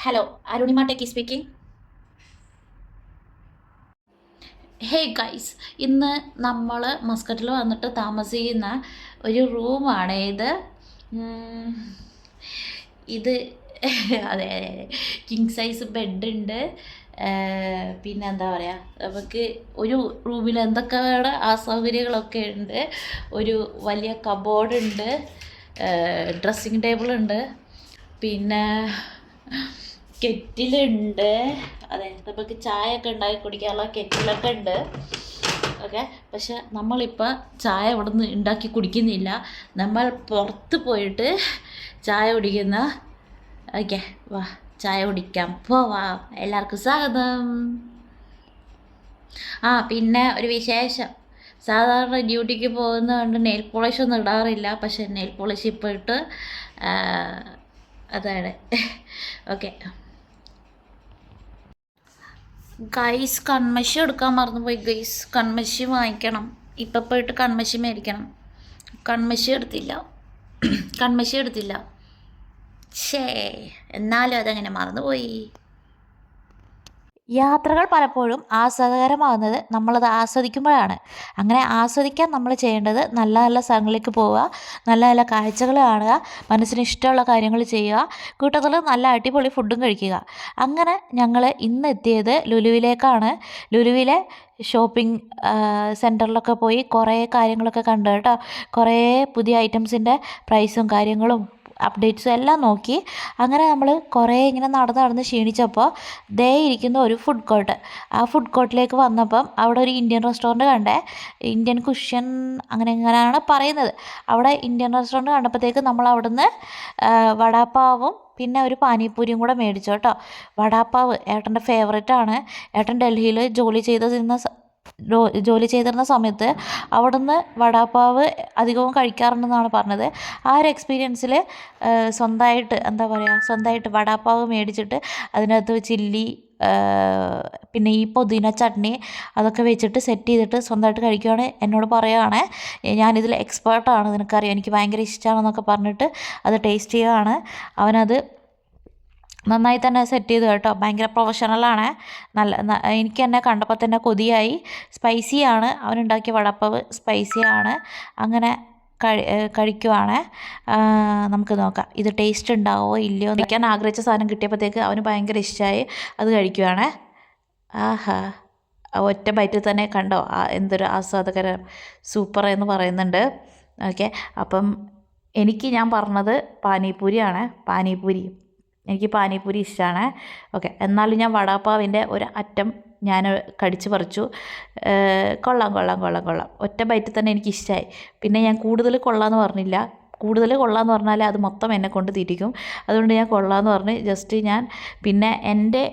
Hello Arunima techie speaking hey guys ഇന്ന് നമ്മൾ മസ്കറ്റിൽ വന്നിട്ട് താമസിക്കുന്ന ഒരു റൂമാണ് ഇത്. ഇത് അതെ കിങ് സൈസ് ബെഡുണ്ട് പിന്നെ എന്താ പറയുക നമുക്ക് ഒരു റൂമിൽ എന്തൊക്കെയാണ് അസൗകര്യങ്ങളൊക്കെ ഉണ്ട്. ഒരു വലിയ കബോർഡ് ഉണ്ട്. ഡ്രസ്സിങ് ടേബിൾ ഉണ്ട്. പിന്നെ കെറ്റിലുണ്ട്. അതെ നമുക്ക് ചായ ഒക്കെ ഉണ്ടാക്കി കുടിക്കാനുള്ള കെറ്റിലൊക്കെ ഉണ്ട്. ഓക്കെ പക്ഷെ നമ്മളിപ്പോൾ ചായ ഇവിടെ നിന്ന് ഉണ്ടാക്കി കുടിക്കുന്നില്ല. നമ്മൾ പുറത്ത് പോയിട്ട് ചായ കുടിക്കുന്ന ഓക്കെ വാ ചായ കുടിക്കാം. പോവാം എല്ലാവർക്കും സ്വാഗതം. ആ പിന്നെ ഒരു വിശേഷം. സാധാരണ ഡ്യൂട്ടിക്ക് പോകുന്നതുകൊണ്ട് നെയിൽ പോളിഷ് ഒന്നും ഇടാറില്ല. പക്ഷെ നെയിൽ പോളിഷ് ഇപ്പോൾ ഇട്ട് അതാണ്. ഓക്കെ. ഗൈസ് കൺമശി എടുക്കാൻ മറന്നുപോയി. ഗൈസ് കൺമശി വാങ്ങിക്കണം. ഇപ്പം പോയിട്ട് കൺമശി മേടിക്കണം. കൺമശി എടുത്തില്ല. കൺമശി എടുത്തില്ല. ഷേ എന്നാലും അതങ്ങനെ മറന്നുപോയി. യാത്രകൾ പലപ്പോഴും ആസ്വാദകരമാകുന്നത് നമ്മളത് ആസ്വദിക്കുമ്പോഴാണ്. അങ്ങനെ ആസ്വദിക്കാൻ നമ്മൾ ചെയ്യേണ്ടത് നല്ല നല്ല സ്ഥലങ്ങളിലേക്ക് പോവുക നല്ല നല്ല കാഴ്ചകൾ കാണുക മനസ്സിന് ഇഷ്ടമുള്ള കാര്യങ്ങൾ ചെയ്യുക കൂട്ടത്തിൽ നല്ല അടിപൊളി ഫുഡും കഴിക്കുക. അങ്ങനെ ഞങ്ങൾ ഇന്ന് എത്തിയത് ലുലുവിലേക്കാണ്. ലുലുവിലെ ഷോപ്പിംഗ് സെന്ററിലൊക്കെ പോയി കുറേ കാര്യങ്ങളൊക്കെ കണ്ടു കേട്ടോ. കുറേ പുതിയ ഐറ്റംസിന്റെ പ്രൈസും കാര്യങ്ങളും അപ്ഡേറ്റ്സും എല്ലാം നോക്കി. അങ്ങനെ നമ്മൾ കുറേ ഇങ്ങനെ നടന്ന് നടന്ന് ക്ഷീണിച്ചപ്പോൾ ദേ ഇരിക്കുന്ന ഒരു ഫുഡ് കോർട്ട് ആ ഫുഡ് കോർട്ടിലേക്ക് വന്നപ്പം അവിടെ ഒരു ഇന്ത്യൻ റെസ്റ്റോറന്റ് കണ്ടേ. ഇന്ത്യൻ കുഷ്യൻ അങ്ങനെ എങ്ങനെയാണ് പറയുന്നത്. അവിടെ ഇന്ത്യൻ റെസ്റ്റോറന്റ് കണ്ടപ്പോഴത്തേക്ക് നമ്മൾ അവിടുന്ന് വടാപ്പാവും പിന്നെ ഒരു പാനിപ്പൂരിയും കൂടെ മേടിച്ചു കേട്ടോ. വടാപ്പാവ് ഏട്ടന്റെ ഫേവറേറ്റ് ആണ്. ഏട്ടൻ ഡൽഹിയിൽ ജോലി ചെയ്ത് ജോ- ജോലി ചെയ്തിരുന്ന സമയത്ത് അവിടുന്ന് വടാപ്പാവ് അധികവും കഴിക്കാറുണ്ടെന്നാണ് പറഞ്ഞത്. ആ ഒരു എക്സ്പീരിയൻസിൽ സ്വന്തമായിട്ട് എന്താ പറയുക സ്വന്തമായിട്ട് വടാപ്പാവ് മേടിച്ചിട്ട് അതിനകത്ത് ചില്ലി പിന്നെ ഈ പുതിന ചട്നി അതൊക്കെ വെച്ചിട്ട് സെറ്റ് ചെയ്തിട്ട് സ്വന്തമായിട്ട് കഴിക്കുകയാണ് എന്നോട് പറയുകയാണ് ഞാനിതിൽ എക്സ്പേർട്ടാണ് നിനക്കറിയാം എനിക്ക് ഭയങ്കര ഇഷ്ടമാണെന്നൊക്കെ പറഞ്ഞിട്ട് അത് ടേസ്റ്റ് ചെയ്യുകയാണ് അവനത് നന്നായി തന്നെ സെറ്റ് ചെയ്തു കേട്ടോ. ഭയങ്കര പ്രൊഫഷണലാണ് നല്ല എനിക്ക് തന്നെ കണ്ടപ്പോൾ തന്നെ കൊതിയായി. സ്പൈസിയാണ് അവനുണ്ടാക്കിയ വടപ്പവ് സ്പൈസിയാണ് അങ്ങനെ കഴി കഴിക്കുവാണ്. നമുക്ക് നോക്കാം. ഇത് ടേസ്റ്റ് ഉണ്ടാവോ ഇല്ലയോ കഴിക്കാൻ ആഗ്രഹിച്ച സാധനം കിട്ടിയപ്പോഴത്തേക്ക് അവന് ഭയങ്കര ഇഷ്ടമായി അത് കഴിക്കുവാണ്. ആഹാ. ഒറ്റ ബൈറ്റിൽ തന്നെ കണ്ടോ? എന്തൊരു ആസ്വാദകരം സൂപ്പർ എന്ന് പറയുന്നുണ്ട്. ഓക്കെ അപ്പം എനിക്ക് ഞാൻ പറഞ്ഞത് പാനിപൂരിയാണ് പാനിപൂരി എനിക്ക് പാനിപ്പൂരി ഇഷ്ടമാണ് ഓക്കെ എന്നാലും ഞാൻ വടാപ്പാവിന്റെ ഒരു അറ്റം ഞാൻ കടിച്ചു പറിച്ചു. കൊള്ളാം കൊള്ളാം കൊള്ളാം കൊള്ളാം. ഒറ്റ ബൈറ്റ് തന്നെ എനിക്ക് ഇഷ്ടമായി പിന്നെ ഞാൻ കൂടുതൽ കൊള്ളാമെന്ന് പറഞ്ഞില്ല. കൂടുതൽ കൊള്ളാമെന്ന് പറഞ്ഞാൽ അത് മൊത്തം എന്നെ കൊണ്ട് തിരിക്കും. അതുകൊണ്ട് ഞാൻ കൊള്ളാമെന്ന് പറഞ്ഞ് ജസ്റ്റ് ഞാൻ പിന്നെ എന്റെ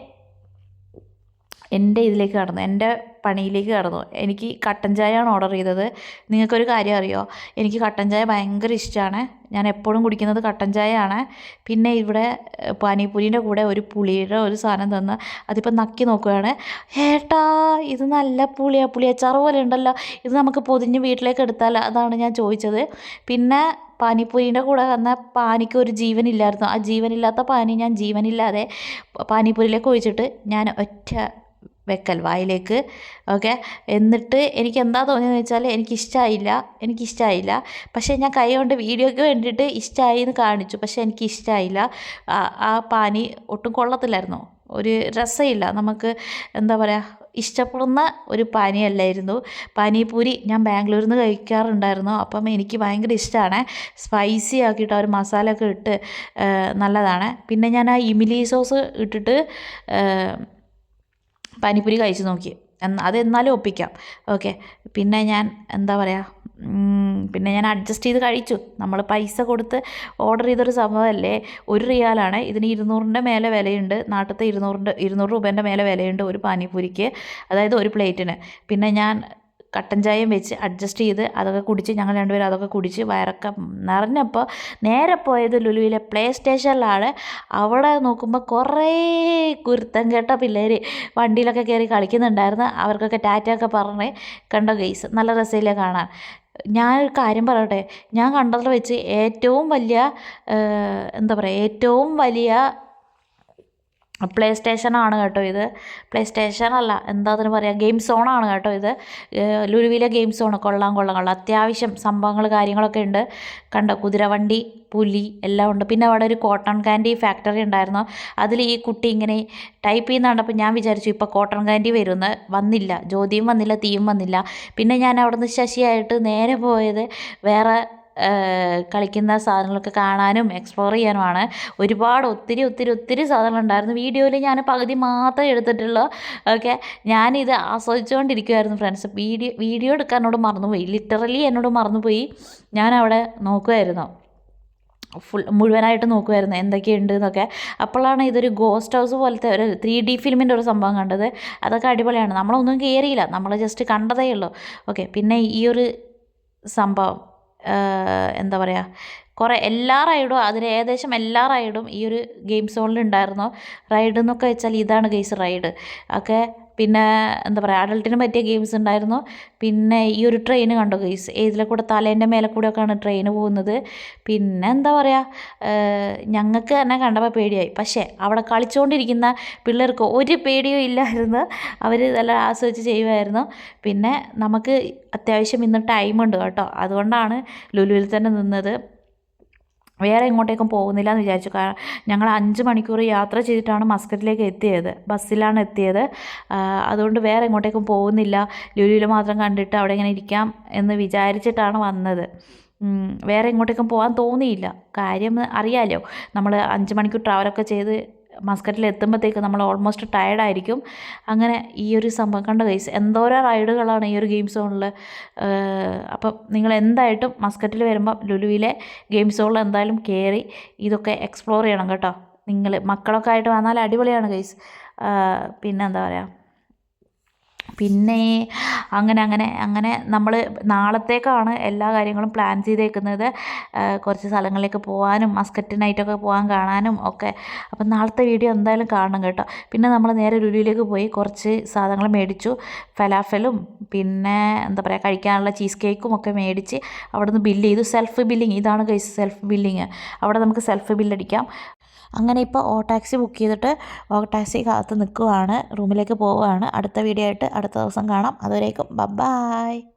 എന്റെ ഇതിലേക്ക് കടന്നു എന്റെ പണിയിലേക്ക് കടന്നു. എനിക്ക് കട്ടൻ ചായയാണ് ഓർഡർ ചെയ്തത്. നിങ്ങൾക്കൊരു കാര്യം അറിയോ? എനിക്ക് കട്ടൻ ചായ ഭയങ്കര ഇഷ്ടമാണ്. ഞാൻ എപ്പോഴും കുടിക്കുന്നത് കട്ടൻ ചായയാണ്. പിന്നെ ഇവിടെ പാനിപ്പൂരിന്റെ കൂടെ ഒരു പുളിയുടെ ഒരു സാധനം തന്ന് അതിപ്പോൾ നക്കി നോക്കുകയാണ്. ഏട്ടാ ഇത് നല്ല പുളിയാ. പുളിയച്ചാറ് പോലെ ഉണ്ടല്ലോ. ഇത് നമുക്ക് പൊതിഞ്ഞ് വീട്ടിലേക്ക് എടുത്താൽ അതാണ് ഞാൻ ചോദിച്ചത്. പിന്നെ പാനിപ്പൂരിന്റെ കൂടെ വന്ന പാനിക്ക് ഒരു ജീവനില്ലായിരുന്നു. ആ ജീവനില്ലാത്ത പാനി ഞാൻ ജീവനില്ലാതെ പാനിപ്പൂരിലേക്ക് ഒഴിച്ചിട്ട് ഞാൻ ഒറ്റ വെക്കൽ വായിലേക്ക്. ഓക്കെ? എന്നിട്ട് എനിക്ക് എന്താ തോന്നിയെന്ന് വെച്ചാൽ എനിക്കിഷ്ടമായില്ല എനിക്കിഷ്ടമായില്ല പക്ഷേ ഞാൻ കൈ കൊണ്ട് വീഡിയോയ്ക്ക് വേണ്ടിയിട്ട് ഇഷ്ടമായി എന്ന് കാണിച്ചു. പക്ഷേ എനിക്ക് ഇഷ്ടമായില്ല ആ- പാനി ഒട്ടും കൊള്ളത്തില്ലായിരുന്നു. ഒരു രസമില്ല. നമുക്ക് എന്താ പറയുക ഇഷ്ടപ്പെടുന്ന ഒരു പാനിയല്ലായിരുന്നു പാനിപൂരി ഞാൻ ബാംഗ്ലൂരിൽ നിന്ന് കഴിക്കാറുണ്ടായിരുന്നു. അപ്പം എനിക്ക് ഭയങ്കര ഇഷ്ടമാണ് സ്പൈസി ആക്കിയിട്ട് ഒരു ഒരു മസാലയൊക്കെ ഇട്ട് നല്ലതാണ്. പിന്നെ ഞാൻ ആ ഇമിലി സോസ് ഇട്ടിട്ട് പാനിപ്പൂരി കഴിച്ച് നോക്കി. അത് എന്നാലും ഒപ്പിക്കാം. ഓക്കെ. പിന്നെ ഞാൻ എന്താ പറയുക പിന്നെ ഞാൻ അഡ്ജസ്റ്റ് ചെയ്ത് കഴിച്ചു. നമ്മൾ പൈസ കൊടുത്ത് ഓർഡർ ചെയ്തൊരു സംഭവമല്ലേ? ഒരു റിയാലാണ്. ഇതിന് ഇരുന്നൂറിന്റെ മേലെ വിലയുണ്ട്. നാട്ടിലത്തെ ഇരുന്നൂറിന്റെ ഇരുന്നൂറ് രൂപേന്റെ മേലെ വിലയുണ്ട് ഒരു പാനിപ്പൂരിക്ക്. അതായത് ഒരു പ്ലേറ്റിന് പിന്നെ ഞാൻ കട്ടൻ ചായയും വെച്ച് അഡ്ജസ്റ്റ് ചെയ്ത് അതൊക്കെ കുടിച്ച് ഞങ്ങൾ രണ്ടുപേരും അതൊക്കെ കുടിച്ച് വയറൊക്കെ നിറഞ്ഞപ്പോൾ നേരെ പോയത് ലുലുവിലെ പ്ലേ സ്റ്റേഷനിലാണ്. അവിടെ നോക്കുമ്പോൾ കുറേ കുരുത്തം കേട്ട പിള്ളേർ വണ്ടിയിലൊക്കെ കയറി കളിക്കുന്നുണ്ടായിരുന്നു. അവർക്കൊക്കെ ടാറ്റയൊക്കെ പറഞ്ഞ് കണ്ടോ ഗെയ്സ് നല്ല രസമില്ല കാണാൻ. ഞാനൊരു കാര്യം പറയട്ടെ ഞാൻ കണ്ടതിൽ വെച്ച് ഏറ്റവും വലിയ എന്താ പറയുക ഏറ്റവും വലിയ പ്ലേ സ്റ്റേഷനാണ് കേട്ടോ ഇത്. പ്ലേ സ്റ്റേഷൻ അല്ല എന്താ അതിന് പറയുക ഗെയിം സോണാണ് കേട്ടോ ഇത്. ലുരുവില ഗെയിം സോൺ കൊള്ളാം കൊള്ളാം കൊള്ളാം. അത്യാവശ്യം സംഭവങ്ങൾ കാര്യങ്ങളൊക്കെ ഉണ്ട്. കണ്ടോ കുതിരവണ്ടി പുലി എല്ലാം ഉണ്ട്. പിന്നെ അവിടെ ഒരു കോട്ടൺ കാൻഡി ഫാക്ടറി ഉണ്ടായിരുന്നു. അതിൽ ഈ കുട്ടി ഇങ്ങനെ ടൈപ്പ് ചെയ്യുന്ന കണ്ടപ്പോൾ ഞാൻ വിചാരിച്ചു ഇപ്പോൾ കോട്ടൺ കാൻഡി വരുമെന്ന് വന്നില്ല. ജ്യോതിയും വന്നില്ല തീയും വന്നില്ല. പിന്നെ ഞാൻ അവിടുന്ന് ശശിയായിട്ട് നേരെ പോയത് വേറെ കളിക്കുന്ന സാധനങ്ങളൊക്കെ കാണാനും എക്സ്പ്ലോർ ചെയ്യാനുമാണ്. ഒരുപാട് ഒത്തിരി ഒത്തിരി ഒത്തിരി സാധനങ്ങളുണ്ടായിരുന്നു. വീഡിയോയിൽ ഞാൻ പകുതി മാത്രമേ എടുത്തിട്ടുള്ളൂ. ഓക്കെ? ഞാനിത് ആസ്വദിച്ചുകൊണ്ടിരിക്കുമായിരുന്നു ഫ്രണ്ട്സ് വീഡിയോ വീഡിയോ എടുക്കാൻ എന്നോട് മറന്നുപോയി. ലിറ്ററലി എന്നോട് മറന്നുപോയി. ഞാൻ അവിടെ നോക്കുമായിരുന്നു ഫുൾ മുഴുവനായിട്ട് നോക്കുമായിരുന്നു എന്തൊക്കെയുണ്ട് എന്നൊക്കെ. അപ്പോഴാണ് ഇതൊരു ഗോസ്റ്റ് ഹൗസ് പോലത്തെ ഒരു ത്രീ ഡി ഫിലിമിന്റെ ഒരു സംഭവം കണ്ടത്. അതൊക്കെ അടിപൊളിയാണ്. നമ്മളൊന്നും കയറിയില്ല നമ്മൾ ജസ്റ്റ് കണ്ടതേ ഉള്ളൂ. ഓക്കെ? പിന്നെ ഈ ഒരു സംഭവം. എന്താ പറയുക കുറേ എല്ലാ റൈഡും അതിന് ഏകദേശം എല്ലാ റൈഡും ഈ ഒരു ഗെയിം സോണിൽ ഉണ്ടായിരുന്നു? റൈഡ് എന്നൊക്കെ വെച്ചാൽ ഇതാണ് ഗെയ്സ് റൈഡ് ഒക്കെ പിന്നെ എന്താ പറയുക അഡൾട്ടിന് പറ്റിയ ഗെയിംസ് ഉണ്ടായിരുന്നു. പിന്നെ ഈ ഒരു ട്രെയിൻ കണ്ടു ഗെയ്സ് ഏതിലെ കൂടെ തലേന്റെ മേലെ കൂടെ ഒക്കെയാണ് ട്രെയിൻ പോകുന്നത്. പിന്നെ എന്താ പറയുക ഞങ്ങൾക്ക് തന്നെ കണ്ടപ്പോൾ പേടിയായി. പക്ഷേ അവിടെ കളിച്ചുകൊണ്ടിരിക്കുന്ന പിള്ളേർക്ക് ഒരു പേടിയും ഇല്ലായിരുന്നു. അവർ നല്ല ആസ്വദിച്ച് ചെയ്യുമായിരുന്നു. പിന്നെ നമുക്ക് അത്യാവശ്യം ഇന്ന് ടൈമുണ്ട് കേട്ടോ. അതുകൊണ്ടാണ് ലുലുവിൽ തന്നെ നിന്നത്. വേറെ എങ്ങോട്ടേക്കും പോകുന്നില്ല എന്ന് വിചാരിച്ചു. കാരണം ഞങ്ങൾ അഞ്ച് മണിക്കൂർ യാത്ര ചെയ്തിട്ടാണ് മസ്കറ്റിലേക്ക് എത്തിയത്. ബസ്സിലാണ് എത്തിയത്. അതുകൊണ്ട് വേറെ എങ്ങോട്ടേക്കും പോകുന്നില്ല. ലുലുവിൽ മാത്രം കണ്ടിട്ട് അവിടെ ഇങ്ങനെ ഇരിക്കാം എന്ന് വിചാരിച്ചിട്ടാണ് വന്നത്. വേറെ എങ്ങോട്ടേക്കും പോകാൻ തോന്നിയില്ല. കാര്യം അറിയാലോ നമ്മൾ അഞ്ച് മണിക്കൂർ ട്രാവലൊക്കെ ചെയ്ത് മസ്കറ്റിൽ എത്തുമ്പോഴത്തേക്ക് നമ്മൾ ഓൾമോസ്റ്റ് ടയർഡായിരിക്കും അങ്ങനെ ഈ ഒരു സംഭവം കണ്ട കൈസ് എന്തോരം റൈഡുകളാണ് ഈ ഒരു ഗെയിം സോണിൽ അപ്പം നിങ്ങൾ എന്തായിട്ടും മസ്കറ്റിൽ വരുമ്പോൾ ലുലുവിലെ ഗെയിം സോണിൽ എന്തായാലും കയറി ഇതൊക്കെ എക്സ്പ്ലോർ ചെയ്യണം കേട്ടോ. നിങ്ങൾ മക്കളൊക്കെ ആയിട്ട് വന്നാൽ അടിപൊളിയാണ് ഗൈസ് പിന്നെ എന്താ പറയുക പിന്നെ അങ്ങനെ അങ്ങനെ അങ്ങനെ നമ്മൾ നാളത്തേക്കാണ് എല്ലാ കാര്യങ്ങളും പ്ലാൻ ചെയ്തേക്കുന്നത്. കുറച്ച് സ്ഥലങ്ങളിലേക്ക് പോകാനും മസ്കറ്റ് നൈറ്റൊക്കെ പോകാൻ കാണാനും ഒക്കെ. അപ്പം നാളത്തെ വീഡിയോ എന്തായാലും കാണണം കേട്ടോ. പിന്നെ നമ്മൾ നേരെ ലുലുവിലേക്ക് പോയി കുറച്ച് സാധനങ്ങൾ മേടിച്ചു. ഫലാഫലും പിന്നെ എന്താ പറയുക കഴിക്കാനുള്ള ചീസ് കേക്കും ഒക്കെ മേടിച്ച് അവിടെ നിന്ന് ബില്ല് ചെയ്തു. സെൽഫ് ബില്ലിങ് ഇതാണ് സെൽഫ് ബില്ലിങ് അവിടെ നമുക്ക് സെൽഫ് ബില്ലടിക്കാം അങ്ങനെ ഇപ്പോൾ ഓ ടാക്സി ബുക്ക് ചെയ്തിട്ട് ഓ ടാക്സി കാത്ത് നിൽക്കുവാണ് റൂമിലേക്ക് പോവുകയാണ്. അടുത്ത വീഡിയോ ആയിട്ട് അടുത്ത ദിവസം കാണാം. അതുവരേക്കും ബൈ